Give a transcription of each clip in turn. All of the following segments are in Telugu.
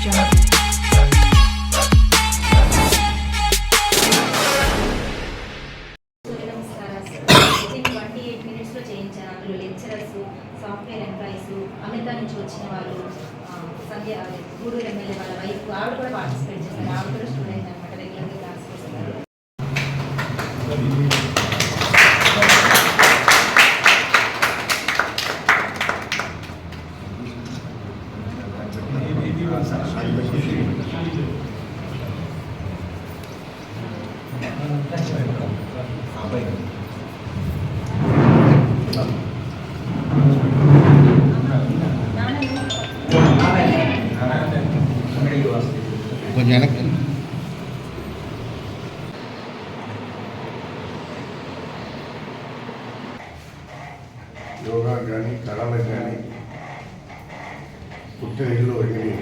jungle. ఎయిట్ మినిట్స్లో లెక్చరర్స్ సాఫ్ట్వేర్ ఎంప్లాయీస్ అమెరికా నుంచి వచ్చిన వాళ్ళు సంధ్య గూడూరు ఎమ్మెల్యే వాళ్ళ వైఫ్ ఆవిడ కూడా పార్టిసిపేట్ చేశారు ఆవిడ కూడా స్టూడెంట్ సోనా కానీ కళలకు కానీ పుట్టిన ఇల్లు ఎగిరి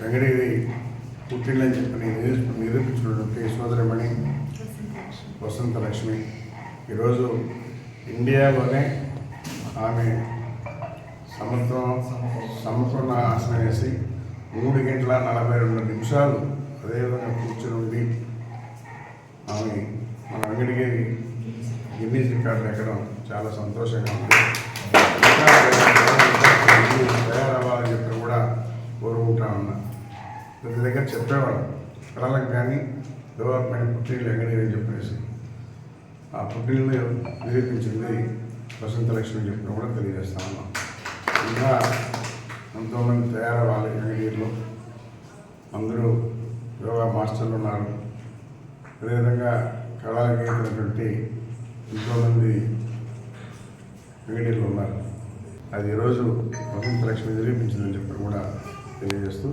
వెంకటగిరి పుట్టిల్లని చెప్పి నిరూ- నిరూపించినటువంటి సోదరమణి వసంత లక్ష్మి ఈరోజు ఇండియాలోనే ఆమె సమత్వం సమతున్న ఆసనం వేసి మూడు గంటల నలభై రెండు నిమిషాలు అదేవిధంగా కూర్చుని ఉండి ఆమె మన అంగడికి గిన్నీస్ రికార్డు ఎక్కడం చాలా సంతోషంగా ఉంది తయారవ్వాలని చెప్పి కూడా కోరుకుంటా ఉన్నా ప్రతి దగ్గర చెప్పేవాడు కళలకు కానీ డెవలప్మెంట్ పుట్టిల్లు వెంకటగిరి అని చెప్పేసి ఆ పుట్టిల్ని నిరూపించింది వసంత లక్ష్మి చెప్పిన కూడా తెలియజేస్తా ఉన్నాం ఇంకా ఎంతోమంది తయారవ్వాలి వెంకటగిరిలో అందరూ యోగా మాస్టర్లు ఉన్నారు అదేవిధంగా కళలకు అయినటువంటి ఎంతోమంది వెంకటగిరిలో ఉన్నారు. అది ఈరోజు వసంత లక్ష్మి నిరూపించిందని చెప్పి కూడా తెలియజేస్తూ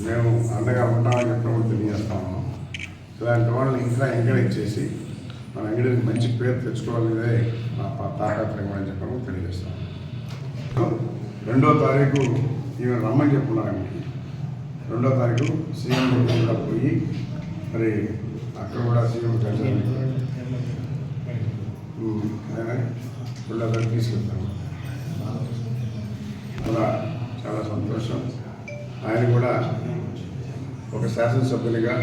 మేము అండగా ఉంటామని చెప్పడం కూడా తెలియజేస్తా ఉన్నాం. ఇలాంటి వాళ్ళని ఇంకా ఎంకరేజ్ చేసి మన అంగడికి మంచి పేరు తెచ్చుకోవాలనేదే మా పా- తాపత్రయం అని చెప్పి తెలియజేస్తాం రెండో తారీఖు ఈమె రమ్మని చెప్పున్నారండి. రెండో తారీఖు సీఎం దగ్గర కూడా పోయి మరి అక్కడ కూడా సీఎం కలిసి తారీఖు తీసుకెళ్తాము అలా చాలా సంతోషం. ఆయన కూడా ఒక శాసనసభ్యునిగా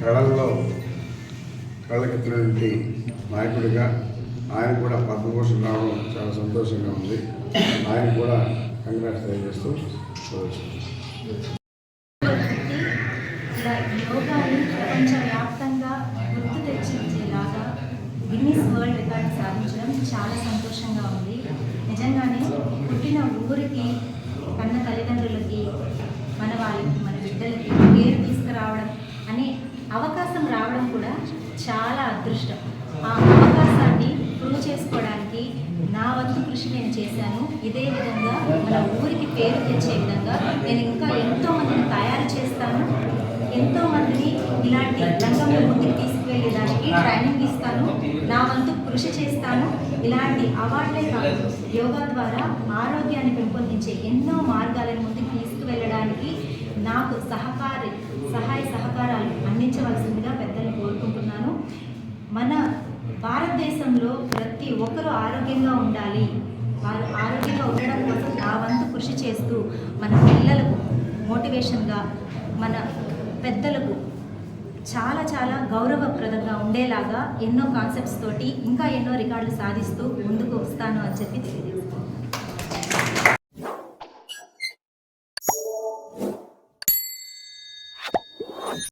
కళల్లో కళ్ళకెత్తినటువంటి నాయకుడిగా ఆయన కూడా పద్మభూషణ్ రావడం చాలా సంతోషంగా ఉంది. ఆయన కూడా కంగ్రాట్స్ తెలియజేస్తూ గిన్నీస్ వరల్డ్ రికార్డ్ సాధించడం చాలా సంతోషంగా ఉంది. నిజంగానే పుట్టిన ఊరికి కన్న తల్లిదండ్రులకి మన వాళ్ళకి మన బిడ్డలకి పేరు తీసుకురావడం అనే అవకాశం రావడం కూడా చాలా అదృష్టం. ఆ అవకాశాన్ని ప్రూవ్ చేసుకోవడానికి నా వంతు కృషి నేను చేశాను. ఇదే విధంగా మన ఊరికి పేరు తెచ్చే విధంగా నేను ఇంకా ఎంతో మందిని తయారు చేస్తాను. ఎంతో ఇలాంటి రంగంలో ముందుకు తీసుకువెళ్ళేదానికి ట్రైనింగ్ ఇస్తాను. నా వంతు కృషి చేస్తాను. ఇలాంటి అవార్డులే కాదు యోగా ద్వారా ఆరోగ్యాన్ని పెంపొందించే ఎన్నో మార్గాలను ముందుకు తీసుకువెళ్ళడానికి నాకు సహకారి సహాయ సహకారాలు అందించవలసిందిగా పెద్దలు కోరుకుంటున్నాను. మన భారతదేశంలో ప్రతి ఒక్కరూ ఆరోగ్యంగా ఉండాలి. వారు ఆరోగ్యంగా ఉండడం కోసం నా వంతు కృషి చేస్తూ మన పిల్లలకు మోటివేషన్గా మన పెద్దలకు చాలా చాలా గౌరవప్రదంగా ఉండేలాగా ఎన్నో కాన్సెప్ట్స్ తోటి ఇంకా ఎన్నో రికార్డులు సాధిస్తూ ముందుకు వస్తాను అని చెప్పి తెలియదు